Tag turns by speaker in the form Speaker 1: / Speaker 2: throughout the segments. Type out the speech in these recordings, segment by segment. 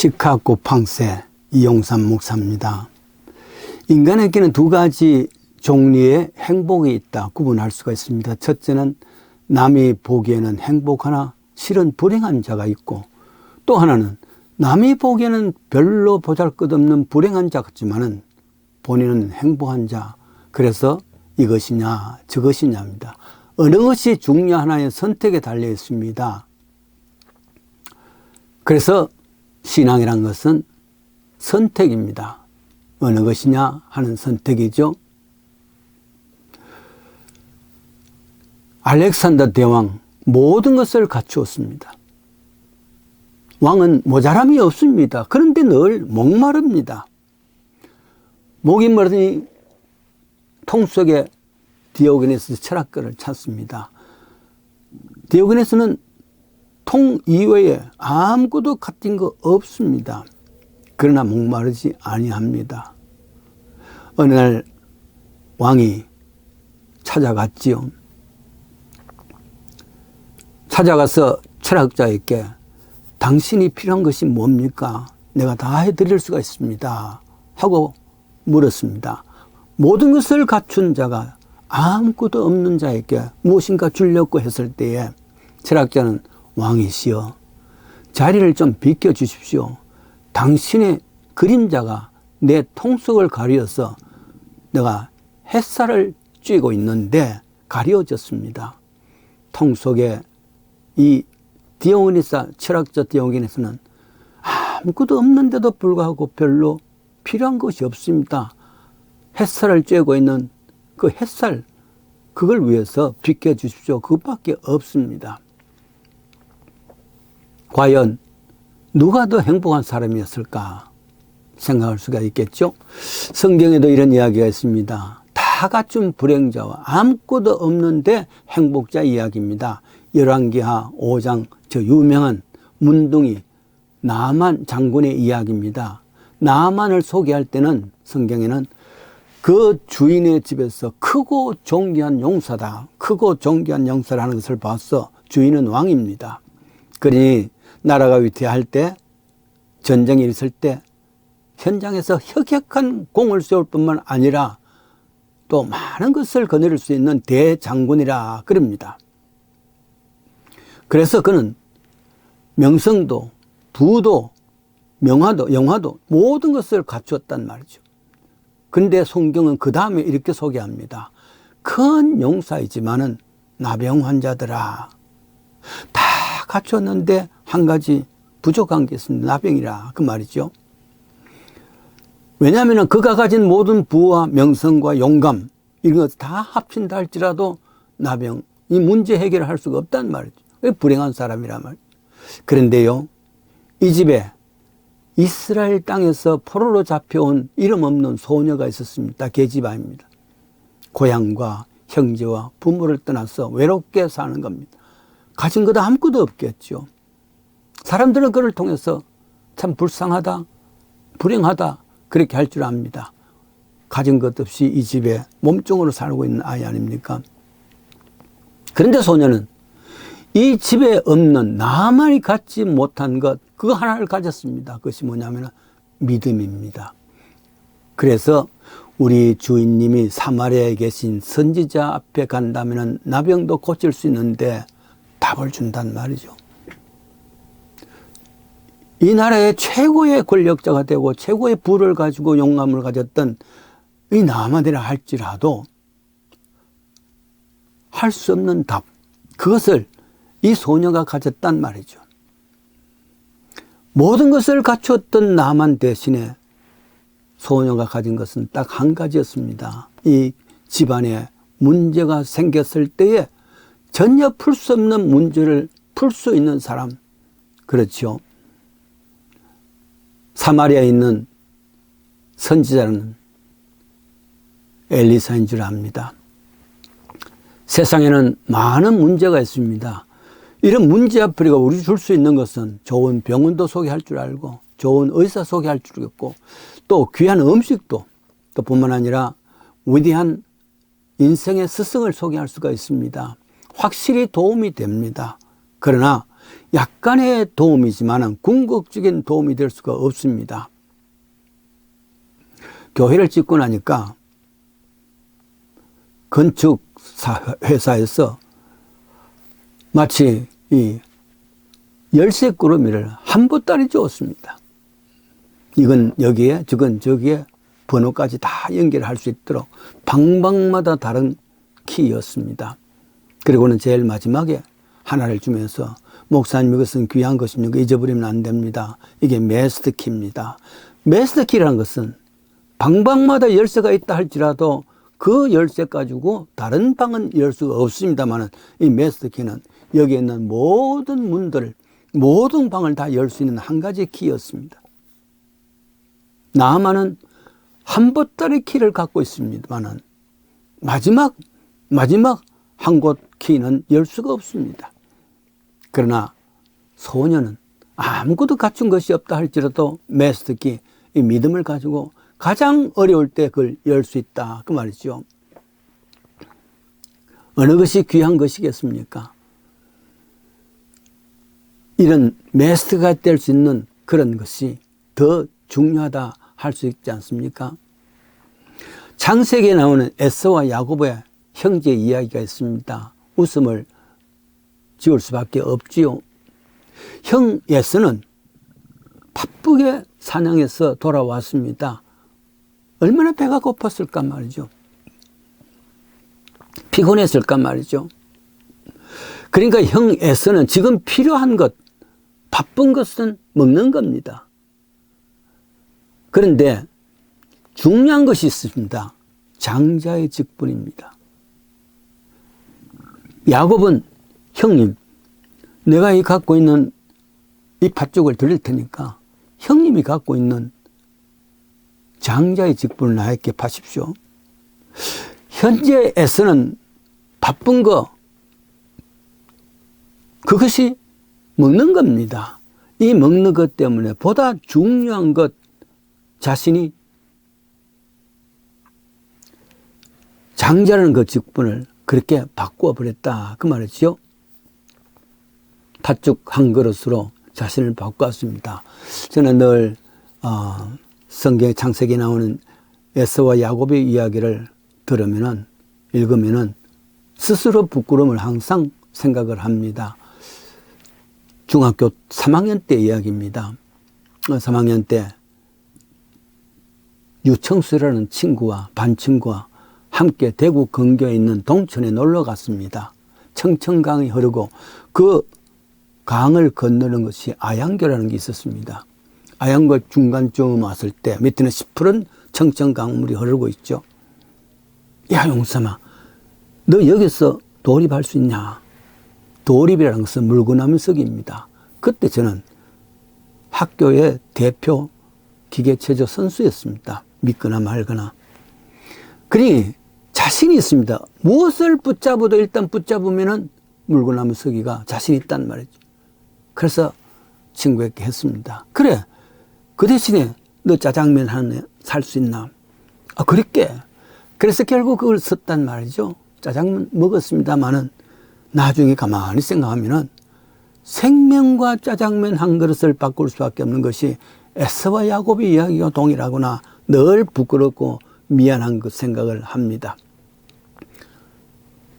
Speaker 1: 시카고 팡세 이용삼 목사입니다. 인간에게는 두 가지 종류의 행복이 있다 구분할 수가 있습니다. 첫째는 남이 보기에는 행복하나 실은 불행한 자가 있고 또 하나는 남이 보기에는 별로 보잘것없는 불행한 자 같지만은 본인은 행복한 자. 그래서 이것이냐 저것이냐입니다. 어느 것이 중요하나의 선택에 달려 있습니다. 그래서 신앙이란 것은 선택입니다. 어느 것이냐 하는 선택이죠. 알렉산더 대왕 모든 것을 갖추었습니다. 왕은 모자람이 없습니다. 그런데 늘 목마릅니다. 목이 마르니 통 속에 디오게네스 철학가를 찾습니다. 디오게네스는 통 이외에 아무것도 같은 거 없습니다. 그러나 목마르지 아니합니다. 어느 날 왕이 찾아갔지요. 찾아가서 철학자에게 당신이 필요한 것이 뭡니까? 내가 다 해드릴 수가 있습니다. 하고 물었습니다. 모든 것을 갖춘 자가 아무것도 없는 자에게 무엇인가 주려고 했을 때에 철학자는 왕이시여 자리를 좀 비켜 주십시오. 당신의 그림자가 내 통속을 가리어서 내가 햇살을 쬐고 있는데 가려졌습니다. 통 속에 이 디오게네스 철학자 디오게네스는 아무것도 없는데도 불구하고 별로 필요한 것이 없습니다. 햇살을 쬐고 있는 그 햇살 그걸 위해서 비켜 주십시오. 그것밖에 없습니다. 과연 누가 더 행복한 사람이었을까 생각할 수가 있겠죠. 성경에도 이런 이야기가 있습니다. 다 갖춘 불행자와 아무것도 없는데 행복자 이야기입니다. 열왕기하 5장 저 유명한 문둥이 나만 장군의 이야기입니다. 나만을 소개할 때는 성경에는 그 주인의 집에서 크고 존귀한 용사다. 크고 존귀한 용사라는 것을 봐서 주인은 왕입니다. 그러니 나라가 위태할 때 전쟁이 있을 때 현장에서 혁혁한 공을 세울 뿐만 아니라 또 많은 것을 거느릴 수 있는 대장군이라 그럽니다. 그래서 그는 명성도 부도 명화도 영화도 모든 것을 갖추었단 말이죠. 근데 성경은 그 다음에 이렇게 소개합니다. 큰 용사이지만은 나병 환자들아 다 갖췄는데 한 가지 부족한 게 있습니다. 나병이라 그 말이죠. 왜냐하면 그가 가진 모든 부와 명성과 용감 이런 것 다 합친다 할지라도 나병 이 문제 해결을 할 수가 없단 말이죠. 불행한 사람이라 말. 그런데요 이 집에 이스라엘 땅에서 포로로 잡혀온 이름 없는 소녀가 있었습니다. 계집아입니다. 고향과 형제와 부모를 떠나서 외롭게 사는 겁니다. 가진 것 아무것도 없겠죠. 사람들은 그를 통해서 참 불쌍하다, 불행하다, 그렇게 할 줄 압니다. 가진 것 없이 이 집에 몸종으로 살고 있는 아이 아닙니까? 그런데 소녀는 이 집에 없는 나만이 갖지 못한 것, 그거 하나를 가졌습니다. 그것이 뭐냐면 믿음입니다. 그래서 우리 주인님이 사마리아에 계신 선지자 앞에 간다면 나병도 고칠 수 있는데 답을 준단 말이죠. 이 나라의 최고의 권력자가 되고 최고의 부를 가지고 용감을 가졌던 이 나만이라 할지라도 할 수 없는 답, 그것을 이 소녀가 가졌단 말이죠. 모든 것을 갖추었던 나만 대신에 소녀가 가진 것은 딱 한 가지였습니다. 이 집안에 문제가 생겼을 때에 전혀 풀 수 없는 문제를 풀 수 있는 사람. 그렇죠. 사마리아에 있는 선지자는 엘리사인 줄 압니다. 세상에는 많은 문제가 있습니다. 이런 문제 앞으로 우리 줄 수 있는 것은 좋은 병원도 소개할 줄 알고 좋은 의사 소개할 줄 있고 또 귀한 음식도 또 뿐만 아니라 위대한 인생의 스승을 소개할 수가 있습니다. 확실히 도움이 됩니다. 그러나 약간의 도움이지만 궁극적인 도움이 될 수가 없습니다. 교회를 짓고 나니까 건축 회사에서 마치 이 열쇠 꾸러미를 한 보따리 주었습니다. 이건 여기에, 저건 저기에 번호까지 다 연결할 수 있도록 방방마다 다른 키였습니다. 그리고는 제일 마지막에 하나를 주면서 목사님 이것은 귀한 것입니다. 잊어버리면 안 됩니다. 이게 메스트 키입니다. 메스트 키라는 것은 방방마다 열쇠가 있다 할지라도 그 열쇠 가지고 다른 방은 열 수가 없습니다만 이 메스트 키는 여기에 있는 모든 문들, 모든 방을 다 열 수 있는 한 가지 키였습니다. 나만은 한 보따리 키를 갖고 있습니다만은 마지막, 마지막 한 곳 키는 열 수가 없습니다. 그러나 소녀는 아무것도 갖춘 것이 없다 할지라도 메스트 키, 이 믿음을 가지고 가장 어려울 때 그걸 열 수 있다. 그 말이죠. 어느 것이 귀한 것이겠습니까? 이런 메스트가 될 수 있는 그런 것이 더 중요하다 할 수 있지 않습니까? 창세기에 나오는 에서와 야곱의 형제 이야기가 있습니다. 웃음을 지울 수밖에 없지요. 형 에서는 바쁘게 사냥해서 돌아왔습니다. 얼마나 배가 고팠을까 말이죠. 피곤했을까 말이죠. 그러니까 형 에서는 지금 필요한 것, 바쁜 것은 먹는 겁니다. 그런데 중요한 것이 있습니다. 장자의 직분입니다. 야곱은 형님, 내가 이 갖고 있는 이 팥죽을 드릴 테니까 형님이 갖고 있는 장자의 직분을 나에게 파십시오. 현재 에서는 바쁜 거, 그것이 먹는 겁니다. 이 먹는 것 때문에 보다 중요한 것 자신이 장자라는 그 직분을 그렇게 바꾸어 버렸다. 그 말이죠. 팥죽 한 그릇으로 자신을 바꾸었습니다. 저는 늘, 어, 성경 창세기 나오는 에서와 야곱의 이야기를 들으면은, 읽으면은 스스로 부끄러움을 항상 생각을 합니다. 중학교 3학년 때 이야기입니다. 3학년 때 유청수라는 친구와 반 친구와 함께 대구 근교에 있는 동천에 놀러 갔습니다. 청천강이 흐르고 그 강을 건너는 것이 아양교라는 게 있었습니다. 아양교 중간쯤 왔을 때 밑에는 시푸른 청천 강물이 흐르고 있죠. 야 용삼아 너 여기서 도립할 수 있냐? 도립이라는 것은 물구나무석입니다. 그때 저는 학교의 대표 기계체조 선수였습니다. 믿거나 말거나. 그러니 자신이 있습니다. 무엇을 붙잡아도 일단 붙잡으면은 물구나무 서기가 자신 있단 말이죠. 그래서 친구에게 했습니다. 그래. 그 대신에 너 짜장면 하나 살 수 있나? 아, 그랬게. 그래서 결국 그걸 썼단 말이죠. 짜장면 먹었습니다만은 나중에 가만히 생각하면은 생명과 짜장면 한 그릇을 바꿀 수밖에 없는 것이 에서와 야곱의 이야기가 동일하구나 늘 부끄럽고 미안한 그 생각을 합니다.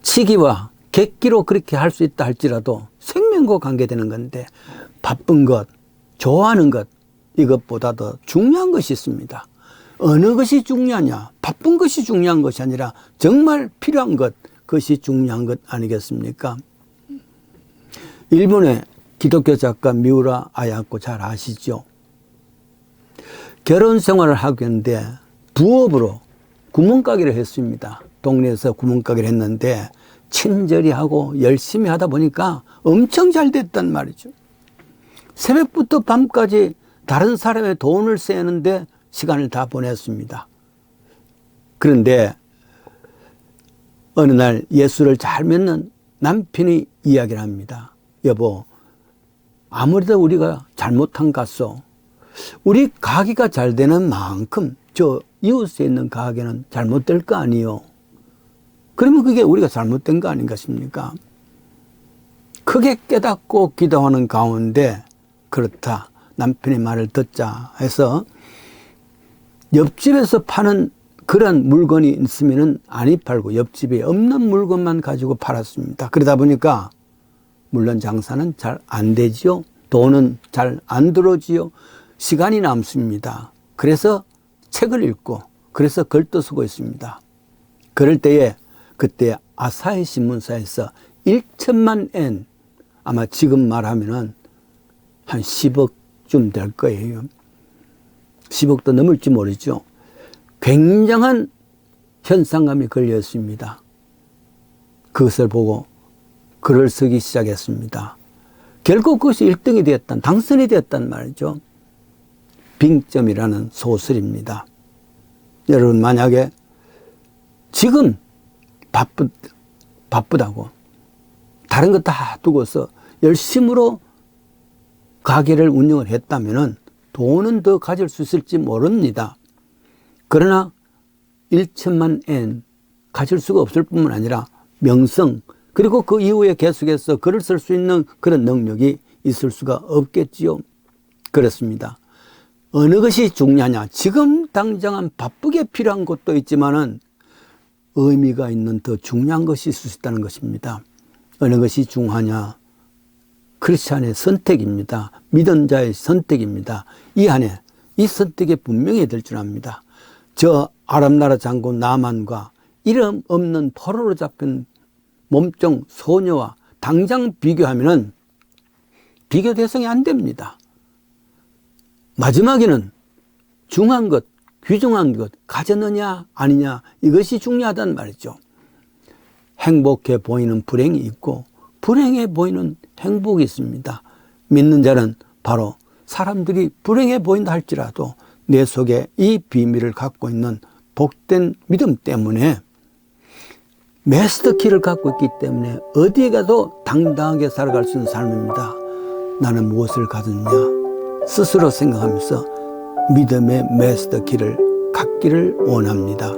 Speaker 1: 치기와 객기로 그렇게 할 수 있다 할지라도 생명과 관계되는 건데 바쁜 것, 좋아하는 것 이것보다 더 중요한 것이 있습니다. 어느 것이 중요하냐? 바쁜 것이 중요한 것이 아니라 정말 필요한 것, 그것이 중요한 것 아니겠습니까? 일본의 기독교 작가 미우라 아야코 잘 아시죠? 결혼 생활을 하겠는데 부업으로 구멍가게를 했습니다. 동네에서 구멍가게를 했는데 친절히 하고 열심히 하다 보니까 엄청 잘 됐단 말이죠. 새벽부터 밤까지 다른 사람의 돈을 세는데 시간을 다 보냈습니다. 그런데 어느 날 예수를 잘 믿는 남편이 이야기를 합니다. 여보, 아무래도 우리가 잘못한 것소. 우리 가게가 잘 되는 만큼 저 이웃에 있는 가게는 잘못될 거 아니요. 그러면 그게 우리가 잘못된 거 아닌가 싶습니까? 크게 깨닫고 기도하는 가운데 그렇다. 남편의 말을 듣자 해서 옆집에서 파는 그런 물건이 있으면은 안이 팔고 옆집에 없는 물건만 가지고 팔았습니다. 그러다 보니까 물론 장사는 잘 안 되지요. 돈은 잘 안 들어오지요. 시간이 남습니다. 그래서 책을 읽고 그래서 글도 쓰고 있습니다. 그럴 때에 그때 아사히 신문사에서 1천만 엔 아마 지금 말하면은 한 10억쯤 될 거예요. 10억도 넘을지 모르죠. 굉장한 현상감이 걸렸습니다. 그것을 보고 글을 쓰기 시작했습니다. 결국 그것이 1등이 되었단, 당선이 되었단 말이죠. 빙점이라는 소설입니다. 여러분, 만약에 지금 바쁘, 바쁘다고 다른 거다 두고서 열심으로 가게를 운영을 했다면은 돈은 더 가질 수 있을지 모릅니다. 그러나 1천만 엔 가질 수가 없을 뿐만 아니라 명성 그리고 그 이후에 계속해서 글을 쓸 수 있는 그런 능력이 있을 수가 없겠지요. 그렇습니다. 어느 것이 중요하냐? 지금 당장은 바쁘게 필요한 것도 있지만은 의미가 있는 더 중요한 것이 있을 수 있다는 것입니다. 어느 것이 중요하냐? 크리스찬의 선택입니다. 믿은 자의 선택입니다. 이 안에 이 선택이 분명히 될 줄 압니다. 저 아랍 나라 장군 나만과 이름 없는 포로로 잡힌 몸종 소녀와 당장 비교하면은 비교 대상이 안 됩니다. 마지막에는 중한 것, 귀중한 것 가졌느냐 아니냐 이것이 중요하단 말이죠. 행복해 보이는 불행이 있고 불행해 보이는 행복이 있습니다. 믿는 자는 바로 사람들이 불행해 보인다 할지라도 내 속에 이 비밀을 갖고 있는 복된 믿음 때문에 메스터 키를 갖고 있기 때문에 어디에 가도 당당하게 살아갈 수 있는 삶입니다. 나는 무엇을 가졌냐? 스스로 생각하면서 믿음의 메스터 키를 갖기를 원합니다.